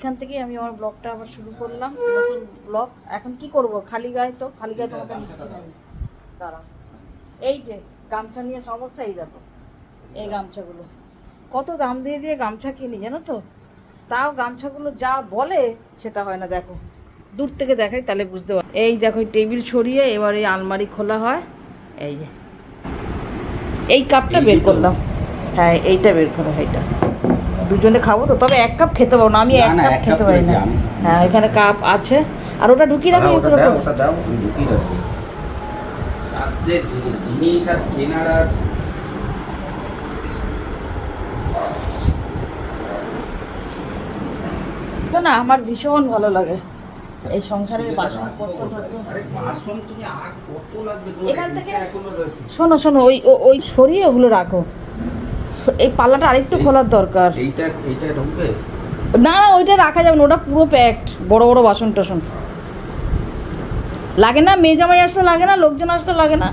এখান থেকেই আমি আমার ব্লগটা আবার শুরু করলাম নতুন ব্লগ। এখন কি করব? খালি গায়ে তো খালি গায়ে তোমাকে নিচ্ছি না দাঁড়া। এই যে গামছা নিয়ে সমস্যা এই দেখো। এই গামছাগুলো। কত দাম দিয়ে দিয়ে গামছা কিনি জানো তো? তাও গামছাগুলো যা বলে সেটা হয় না দেখো। দূর থেকে দেখাই তাহলে বুঝতে পার। এই দেখো টেবিল সরিয়ে এবার এই আলমারি খোলা হয়। এই যে। এই কাপটা বের করলাম। হ্যাঁ এইটা বের করো এইটা। দুজনে খাব তো তবে এক কাপ খেতে পারব না আমি এক কাপ খেতে পারি না। হ্যাঁ এখানে কাপ আছে। আর ওটা ঢুকিয়ে রাখো হ্যাঁ, ওটা দাও, ওটা দাও, ঢুকিয়ে রাখব। রাজ্যের জিনিস আর কেনার আর না, আমার ভীষণ ভালো লাগে। এই সংসারের বাসনপত্র এখান থেকে- শোনো শোনো ওই ওই সরিয়ে ওগুলো রাখো। এই পাল্লাটা আরেকটু খোলার দরকার। এইটা এইটা ঢুকবে? না না ওইটা রাখা যাবে না ওটা পুরো প্যাকড বড় বড় বাসন টাসন। লাগে না? মেয়ে জামাই আসতে লাগে না? লোকজন আসতে লাগে না?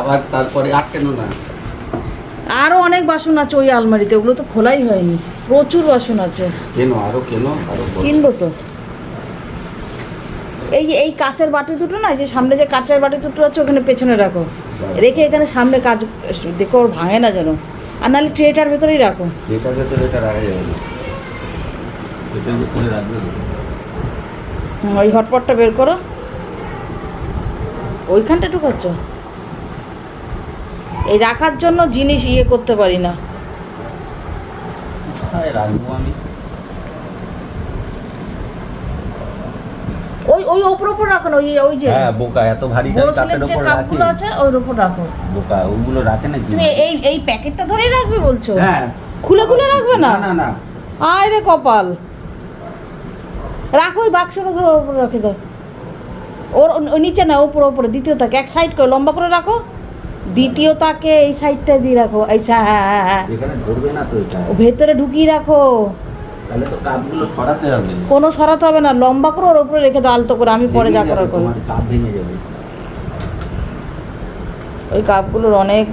আবার তারপরে আটকানো না। আরও অনেক বাসন আছে ওই আলমারিতে ওগুলো তো খোলাই হয়নি। প্রচুর বাসন আছে। কেন আরও কেন? আরও কিনবো তো। এই এই কাঁচের বাটি দুটো না যে সামনে যে কাঁচের বাটি দুটো আছে ওখানে পেছনে রাখো। রেখে এখানে সামনে কাজ দেখো ওর ভাঙে না যেন। আর নাহলে ট্রেটার ভেতরেই রাখো। এটার ভেতরে এটা রাখা যাবে না। রাখবে ওই হটপটটা বের করো। ওইখানটা ঢুকাচ্ছ? এই রাখার জন্য জিনিস ইয়ে করতে পারি না। রাখব আমি? ওই ওই ওপর ওপর রাখো না ওই ওই যে হ্যাঁ বোকা এত ভারী কাপের রাখি। আছে ওর ওপর রাখো। বোকা ওগুলো রাখে নাকি? তুমি এই এই প্যাকেটটা ধরেই রাখবে বলছো? হ্যাঁ। খুলে খুলে রাখবে না? না না আয় রে কপাল। রাখো ওই বাক্সটা ধরো ওপরে রেখে দাও। ওর নিচে না ওপরে ওপরে দ্বিতীয় তাকে এক সাইড করে লম্বা করে রাখো। দ্বিতীয় তাকে এই সাইডটা দিয়ে রাখো। সা- হ্যাঁ হ্যাঁ হ্যাঁ ও ভেতরে ঢুকিয়ে রাখো। তাহলে তো কাপগুলো সরাতে হবে। কোনো সরাতে হবে না লম্বা করে ওর উপরে রেখে দাও আলতো করে আমি পরে যা করার করব। কাপ ভেঙে যাবে। ওই কাপগুলোর অনেক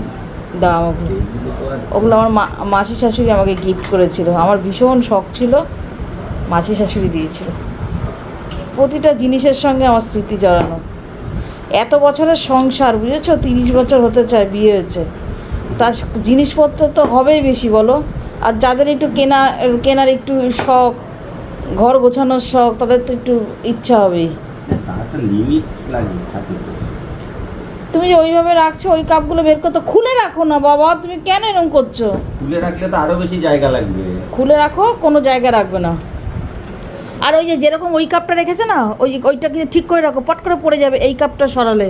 দাম ওগুলো। ওগুলো আমার মাসি শাশুড়ি আমাকে গিফট করেছিল। আমার ভীষণ শখ ছিল মাসি শাশুড়ি দিয়েছিল। প্রতিটা জিনিসের সঙ্গে আমার স্মৃতি জড়ানো। এত বছরের সংসার বুঝেছ? তিরিশ বছর হতে চায় বিয়ে হয়েছে। তার জিনিসপত্র তো হবেই বেশি বলো? আর যাদের একটু কেনা কেনার একটু শখ ঘর গোছানোর শখ তাদের তো একটু ইচ্ছা থাকে তো। তুমি যে ওইভাবে রাখছো ওই কাপগুলো বের করতে খুলে রাখো না বাবা তুমি কেন এরকম করছ? খুলে রাখলে তো আরও বেশি জায়গা লাগবে। খুলে রাখো কোনো জায়গা রাখবে না। আর ওই যে যেরকম ওই কাপটা রেখেছে না ওই ওইটা কিন্তু ঠিক করে রাখো পট করে পড়ে যাবে এই কাপটা সরালে।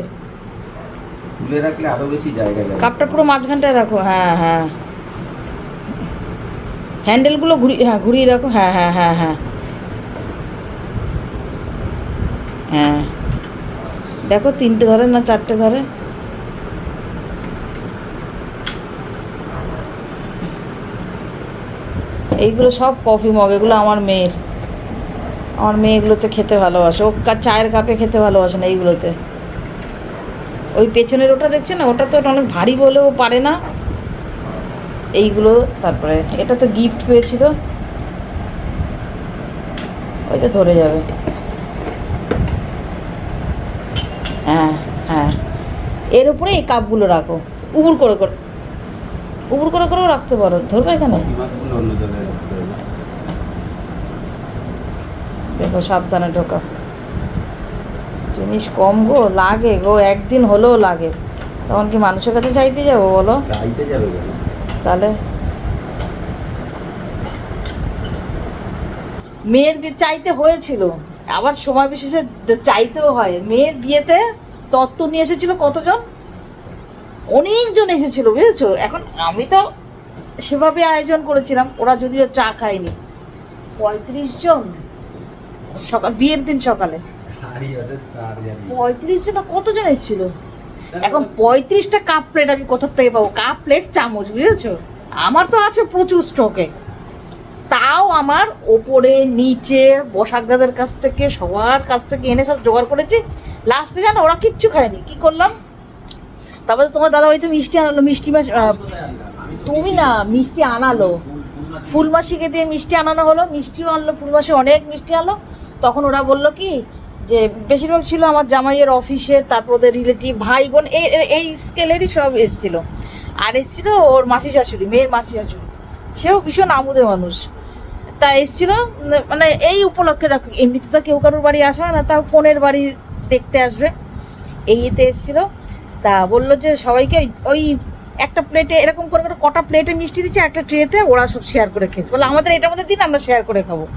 খুলে রাখলে আরও বেশি জায়গা লাগবে কাপটা পুরো মাঝখানটায় রাখো হ্যাঁ হ্যাঁ। হ্যান্ডেলগুলো ঘুরিয়ে হ্যাঁ ঘুরিয়ে রাখো। হ্যাঁ হ্যাঁ হ্যাঁ হ্যাঁ। হ্যাঁ। দেখো, তিনটে ধরে না চারটে ধরে? এইগুলো সব কফি মগ, এগুলো আমার মেয়ের। আমার মেয়ে এগুলোতে খেতে ভালোবাসে। ও চায়ের কাপে খেতে ভালোবাসে না এইগুলোতে। ওই পেছনের ওটা দেখছে না? ওটা তো অনেক ভারী বলেও পারে না। এইগুলো, তারপরে এটা তো গিফট পেয়েছিল। ওই তো ধরে যাবে। হ্যাঁ হ্যাঁ। এর উপরে এই কাপগুলো রাখো। উবুর করে করে, উবুর করে করেও রাখতে পারো। ধরবে এখানে? দেখো, সাবধানে ঢোকা। জিনিস কম গো, লাগে গো। একদিন হলেও লাগে। তখন কি মানুষের কাছে চাইতে যাব বলো? চাইতে যাবে তাহলে। মেয়ের বিয়ে চাইতে হয়েছিল আবার সময় বিশেষে চাইতেও হয়। মেয়ের বিয়েতে তত্ত্ব নিয়ে এসেছিল কতজন? অনেকজন এসেছিল বুঝেছ? এখন আমি তো সেভাবে আয়োজন করেছিলাম ওরা যদিও চা খায়নি। পঁয়ত্রিশ জন সকাল বিয়ের দিন সকালে। পঁয়ত্রিশ জন কতজন এসেছিল? এখন পঁয়ত্রিশটা কাপ প্লেট আমি কোথার থেকে পাবো? কাপ প্লেট চামচ, বুঝেছ? আমার তো আছে প্রচুর স্টকে তাও আমার ওপরে, নিচে, বসাকদাদের কাছ থেকে, সবার কাছ থেকে এনে সব জোগাড় করেছি। লাস্টে জানো, ওরা কিচ্ছু খায়নি। কি করলাম? তারপরে তোমার দাদা তো মিষ্টি আনালো, মিষ্টি তুমি না, মিষ্টি আনালো। ফুলমাসিকে দিয়ে মিষ্টি আনানো হলো, মিষ্টিও আনলো, ফুলমাসি অনেক মিষ্টি আনলো। তখন ওরা বলল কি যে বেশিরভাগ ছিল আমার জামাইয়ের অফিসের তারপর ওদের রিলেটিভ ভাই বোন, এই, এই- স্কেলেরই সব এসেছিল। আর এসেছিল ওর মাসি শাশুড়ি, মেয়ের মাসি শাশুড়ি। সেও ভীষণ আমোদে মানুষ। তা এসেছিল মানে এই উপলক্ষে দেখো, এমনিতে তো কেউ কারোর বাড়ি আসবে না, তাও কোনের বাড়ি দেখতে আসবে। এই এতে এসেছিল। তা বলল যে সবাইকে ওই- একটা প্লেটে এরকম করে করে কটা প্লেটে মিষ্টি দিচ্ছে, একটা ট্রেতে ওরা সব শেয়ার করে খেয়েছে। বলে, আমাদের এটার মধ্যে দিন, আমরা শেয়ার করে খাব।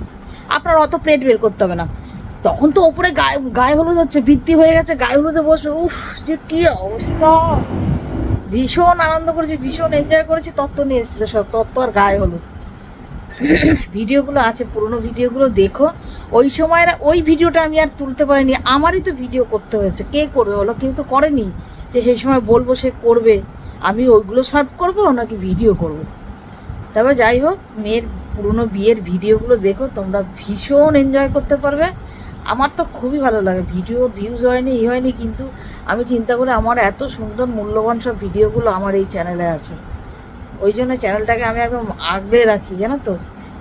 আপনার অত প্লেট বের করতে হবে না। তখন তো ওপরে গায়ে গায়ে হলুদ হচ্ছে বৃদ্ধি হয়ে গেছে, গায়ে হলুদে বসে উফ, যে কি অবস্থা। ভীষণ আনন্দ করেছি, ভীষণ এনজয় করেছি, তত্ত্ব নিয়ে এসেছিল সব, তত্ত্ব আর গায়ে হলুদ। ভিডিওগুলো আছে, পুরনো ভিডিওগুলো দেখো। ওই সময়ের, ওই ভিডিওটা আমি আর তুলতে পারিনি, আমারই তো ভিডিও করতে হয়েছে। কে করবে বলো? কেউ তো করেনি যে সেই সময় বলব সে করবে। আমি ওইগুলো সার্ভ করব নাকি ভিডিও করব। তবে যাই হোক, মেয়ের পুরনো বিয়ের ভিডিওগুলো দেখো, তোমরা ভীষণ এনজয় করতে পারবে। আমার তো খুবই ভালো লাগে। ভিডিও ভিউজ হয়নি, ই হয়নি, কিন্তু আমি চিন্তা করে আমার এত সুন্দর মূল্যবান সব ভিডিওগুলো আমার এই চ্যানেলে আছে। ওই জন্য চ্যানেলটাকে আমি একদম আগলে রাখি, জানো তো?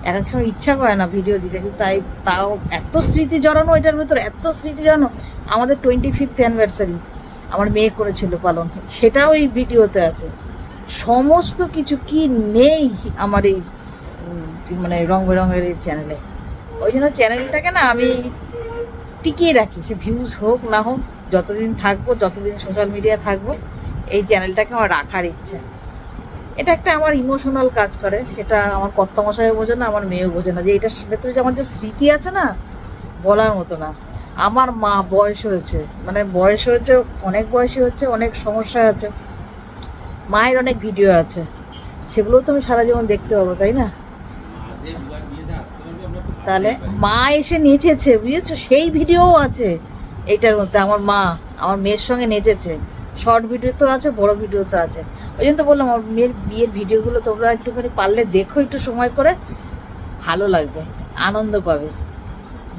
এক এক সময় ইচ্ছা করে না ভিডিও দিতে, কিন্তু তাই তাও এত স্মৃতি জড়ানো এটার ভিতরে, এত স্মৃতি জড়ানো। আমাদের টোয়েন্টি ফিফথ অ্যানিভার্সারি আমার মেয়ে করেছিল পালন। সেটাও এই ভিডিওতে আছে। সমস্ত কিছু কি নেই আমার এই মানে রং বেরঙের এই চ্যানেলে ওই জন্য চ্যানেলটাকে না আমি টিকিয়ে রাখি, সে ভিউজ হোক না হোক, যতদিন থাকব, যতদিন সোশ্যাল মিডিয়া থাকব, এই চ্যানেলটাকে আমার রাখার ইচ্ছা। এটা একটা আমার ইমোশনাল কাজ করে, সেটা আমার কর্তামশাইও বোঝে না, আমার মেয়েও বোঝে না। যে এটার ভেতরে যে আমার যে স্মৃতি আছে না, বলার মতো না। আমার মা বয়স হয়েছে মানে বয়স হয়েছে, অনেক বয়সী হচ্ছে, অনেক সমস্যা আছে। মায়ের অনেক ভিডিও আছে। সেগুলো তো আমি সারা জীবন দেখতে পাবো, তাই না? তাহলে মা এসে নেচেছে, বুঝেছ? সেই ভিডিও আছে এইটার মধ্যে, আমার মা, আমার মেয়ের সঙ্গে নেচেছে। শর্ট ভিডিও তো আছে, বড় ভিডিও তো আছে। ওই জন্য তো বললাম, আমার মেয়ের বিয়ের ভিডিওগুলো তোমরা একটুখানি পারলে দেখো, একটু সময় করে। ভালো লাগবে, আনন্দ পাবে।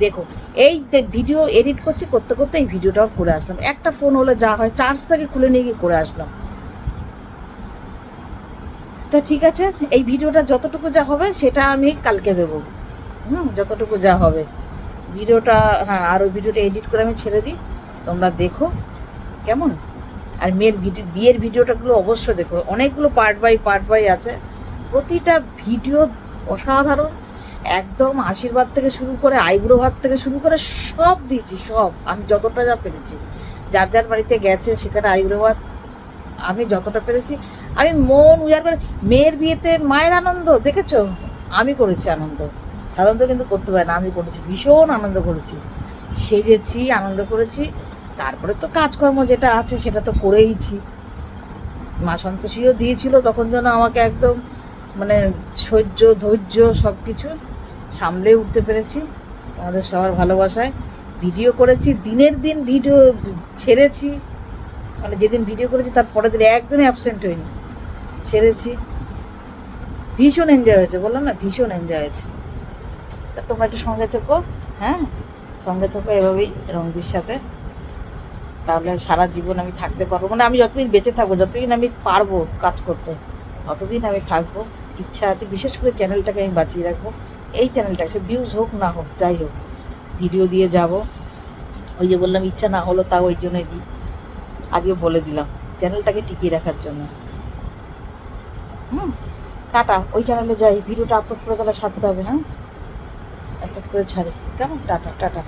দেখো, এই ভিডিও এডিট করছি, করতে করতে এই ভিডিওটাও করে আসলাম। একটা ফোন হলে যা হয়, চার্জ থেকে খুলে নিয়ে গিয়ে করে আসলাম। তা ঠিক আছে, এই ভিডিওটা যতটুকু যা হবে, সেটা আমি কালকে দেবো। হুম, যতটুকু যা হবে। ভিডিওটা হ্যাঁ আর ওই ভিডিওটা এডিট করে আমি ছেড়ে দিই। তোমরা দেখো কেমন? আর মেয়ের ভিডিও বিয়ের ভিডিওটাগুলো অবশ্য দেখো। অনেকগুলো পার্ট বাই পার্ট বাই আছে। প্রতিটা ভিডিও অসাধারণ। একদম আশীর্বাদ থেকে শুরু করে আইব্রো ভাত থেকে শুরু করে সব দিয়েছি, সব। আমি যতটা যা পেরেছি। যার যার বাড়িতে গেছে, সেখানে আইব্রো ভাত আমি যতটা পেরেছি। আমি মন উজাড় করে, মেয়ের বিয়েতে মায়ের আনন্দ, দেখেছ? আমি করেছি আনন্দ। সাধারণত কিন্তু করতে পারে না। আমি করেছি, ভীষণ আনন্দ করেছি। সেজেছি, আনন্দ করেছি। তারপরে তো কাজকর্ম যেটা আছে সেটা তো করেইছি। মা সন্তোষীও দিয়েছিল তখন যেন আমাকে একদম মানে সহ্য, ধৈর্য সব কিছু সামলে উঠতে পেরেছি আমাদের সবার ভালোবাসায়। ভিডিও করেছি, দিনের দিন ভিডিও ছেড়েছি। মানে যেদিন ভিডিও করেছি তার পরের দিন একদমই অ্যাবসেন্ট হয়নি ছেড়েছি। ভীষণ এনজয় হয়েছে, বললাম না, ভীষণ এনজয় হয়েছে। তা তোমরা একটু সঙ্গে থেকো হ্যাঁ? সঙ্গে থেকো এভাবেই রঙ্গির সাথে। তাহলে সারা জীবন আমি থাকতে পারব। মানে আমি যতদিন বেঁচে থাকব, যতদিন আমি পারব কাজ করতে, ততদিন আমি থাকব। ইচ্ছা আছে, বিশেষ করে চ্যানেলটাকে আমি বাঁচিয়ে রাখব। এই চ্যানেলটা সে ভিউজ হোক না হোক, যাই হোক ভিডিও দিয়ে যাব। ওই যে বললাম, ইচ্ছা না হলো তাও ওই জন্যই দিই। আজকে বলে দিলাম, চ্যানেলটাকে টিকিয়ে রাখার জন্য। হুম, টাটা। ওই চ্যানেলে যাই ভিডিওটা আপলোড করে তাহলে ছাড়তে হবে হ্যাঁ? করে ছাড়ি। কেমন? Tata tata.